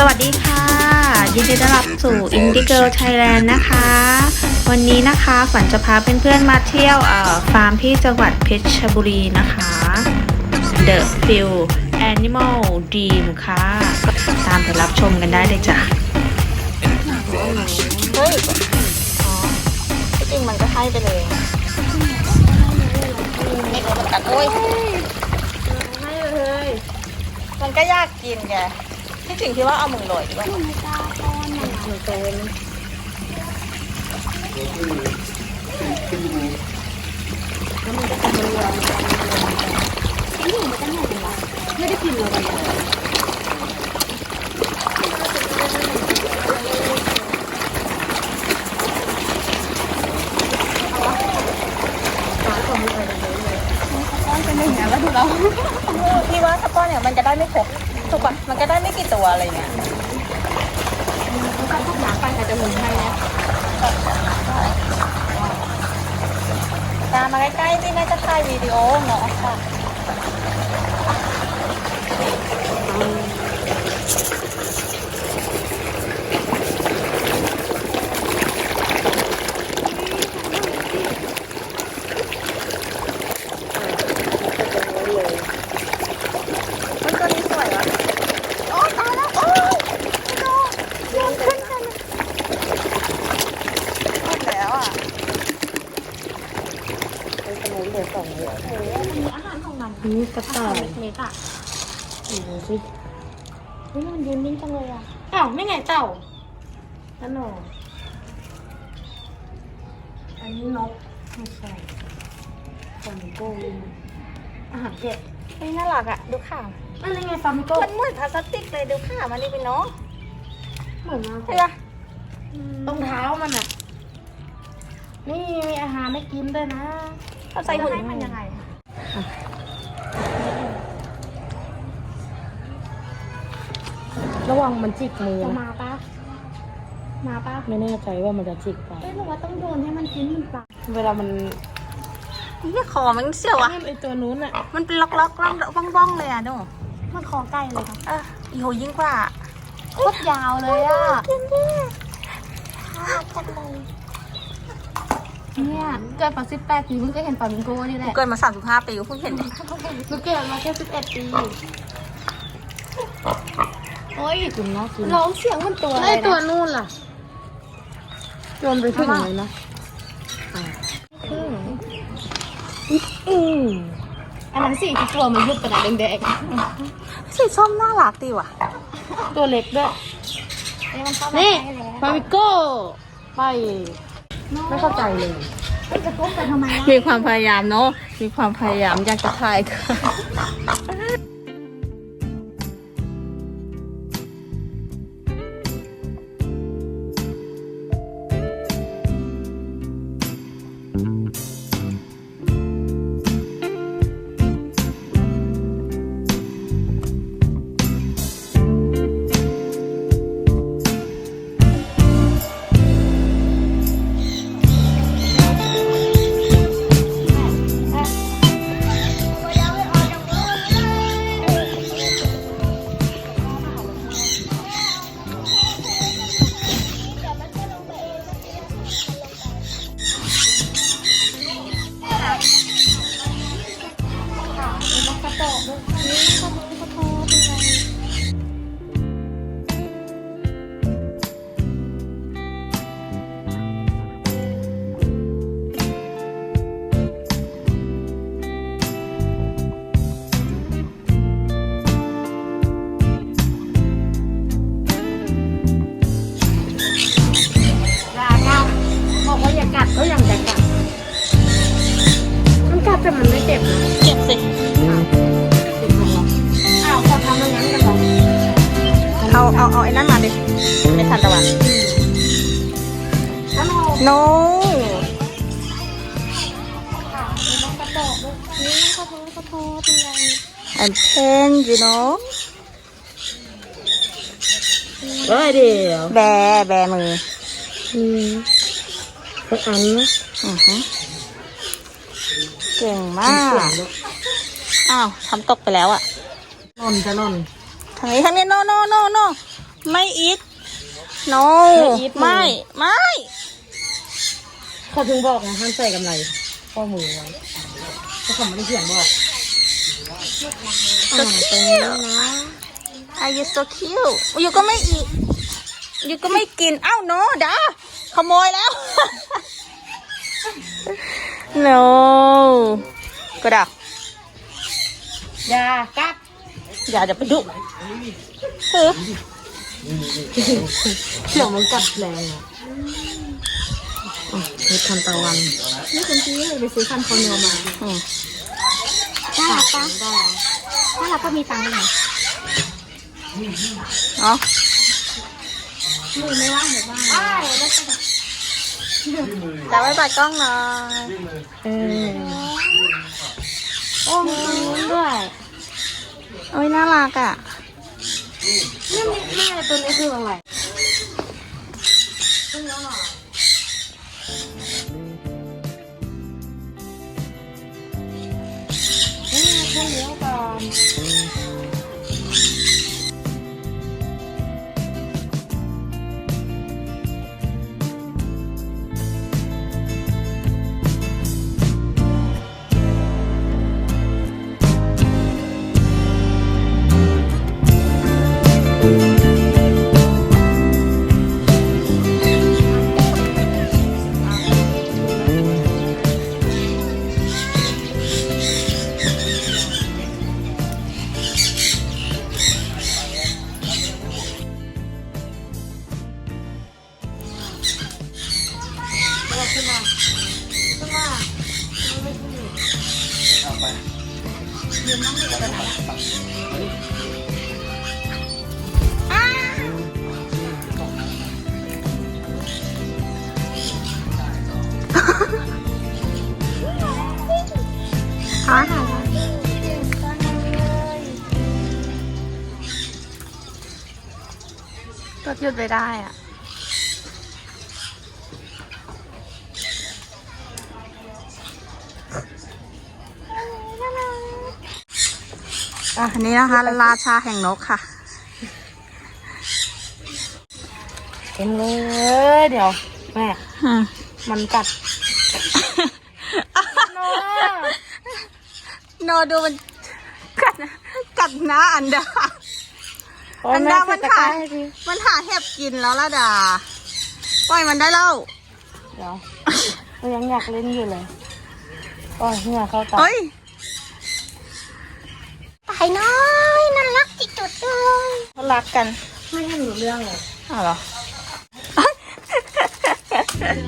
สวัสดีค่ะ ยินดีต้อนรับสู่ Indie Girl Thailand นะคะ วันนี้นะคะฝันจะพาเพื่อนๆมาเที่ยวฟาร์มที่จังหวัดเพชรบุรีนะคะ The Field Animal Dream ค่ะ ตามไปรับชมกันได้เลยจ้ะเฮ้ยอ๋อจริงมันก็ให้ไปเลยไม่รู้เหมือนกันโอ้ยให้เลย มันก็ยากกินไง ที่จริงที่ว่าเอามือโรยดีกว่ามือโตนพี่ว่าสปอนเนี่ยมันจะได้ไม่ครบถูกปะ มันก็ได้ไม่กี่ตัวอะไรเนี่ยตามมาใกล้ๆที่แม่จะถ่ายวิดีโอเนาะค่ะ มันตัวนี้สวยวะโอ้ตายแล้ว โอ้ยดูเรื่องขึ้นกันหมดแล้วอะ นี่กระต่าย เล็กๆอะดูสิเฮ้ยมันยืนนิ่งจังเลยอะอ้าวไม่ไงเต่านั่นหนออันนี้นกไม่ใช่ฟามิโก้อาหารเด็ดเฮ้ยน่ารักอะ ดูข่าวอะไรไงฟามิโก้มันเหมือนพลาสติกเลยดูข่าวมันนี่เป็นเนาะเหมือนมากใช่ปะรองเท้ามันอะ นี่มีอาหารให้กินด้วยนะเขาใส่หุ่นให้มันยังไง วังมันจิกมือจะนะมาปะมาปะไม่แน่ใจว่ามันจะจิกไปเฮ้ยหนูว่าต้องโดนให้มันกินมันปะเวลามันนี่คอมันเสียวอะไอตัวนู้นอะมันเป็นล็อกๆล็อกบ้องบ้องๆเลยอะดูมันคอใกล้เลยค่ะเอออีโหยิ่งกว่าโคตรยาวเลยอะกินดิจัดเลยเนี่ยเกิดมาสิบแปดปีเพิ่งเคยเห็นฟลามิงโก้นี่แหละเกินมา35ปีเพิ่งเห็นเนี่ยหนูเกิดมาแค่สิบเอ็ดปี โอ้ยกินน่ากินร้องเสียงเหมันตัวไอเลยตัวนะนู่นล่ะโยนไปถึงเลยนะอะอืมอันนั้นสิที่ตัวมันยุบกระดาษแดงสีส้มน่ารักดีว่ะ ตัวเล็กด้วยๆเอ้ยมันเข้ามานี่ใกล้แล้วฟามิโก้ไปไม่เข้าใจเลยเอ้ยจะก้มไปทำไมล่ะมีความพยายามเนาะมีความพยายามอยากจะถ่ายค่ะ อันเพน you know เอ้ยเดี๋ยวแบแบมืออืมสักอันนะอือฮึเก่งมากอ้าวทำตกไปแล้วอะหล่นจะหล่นทางนี้ทางนี้ no no no no ไม่อีท no ไม่ไม่เขาถึงบอกไงห้ามใส่กำไรข้อมือไว้ เขาเขาไม่ได้เขียนบอก so cute are you so cute อยู่ก็ไม่อีอยู่ก็ไม่กินอ้าว no ดาขโมยแล้ว no ก็ได้ยากัดอย่าเดี๋ยวไปดุคือเขียวมันกัดแรงอะอ๋อ เห็ดทันตะวันนี่คุณพี่ไปซื้อคันคอเนอมาอืมน่ารักปะน่ารักก็มีตังค์เลยเนาะมือไม่ว่างหรือว่าแต่ไว้บายกล้องหน่อยเออโอ้มีตรงนู้นด้วยโอ้ยน่ารักอะนี่แม่ตัวนี้คืออะไร 我有答案。 ก็หยุดไปได้อะ อะอันนี้นะคะ ราชาแห่งนกค่ะเต็มเลยเดี๋ยวแม่อืมมันกัดโนดูมันกัดกัดนะอันดาอันดามันหามันหาเห็บกินแล้วละดาปล่อยมันได้แล้วเดี๋ยวก็ยังอยากเล่นอยู่เลยโอ้ยเหงื่อเข้าตาเฮ้ย ไปน้อยน่ารักที่สุดเลยเขารักกัน ไม่ให้รู้เรื่องเลยอ้าวเหรออี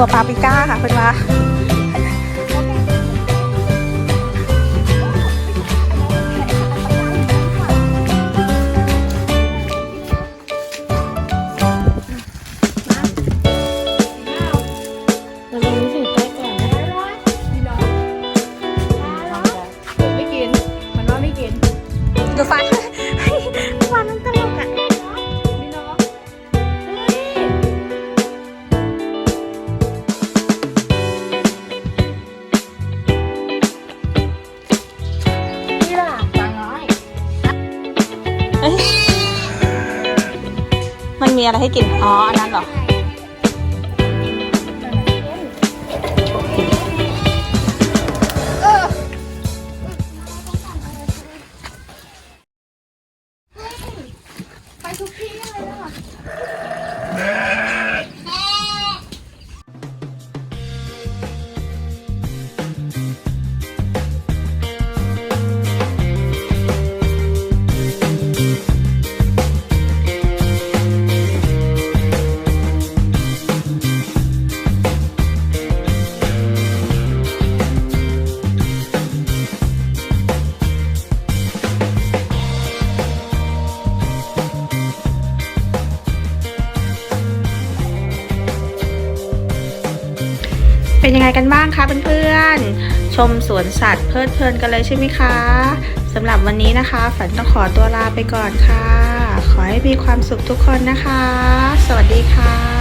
ตัวปาปริก้าค่ะเพื่อนว่า อะไรให้กิน อ๋อ อันนั้นเหรอ ไงกันบ้างคะเพื่อนๆ ชมสวนสัตว์เพลิดเพลินกันเลยใช่ไหมคะสำหรับวันนี้นะคะ ฝันต้องขอตัวลาไปก่อนค่ะ ขอให้มีความสุขทุกคนนะคะ สวัสดีค่ะ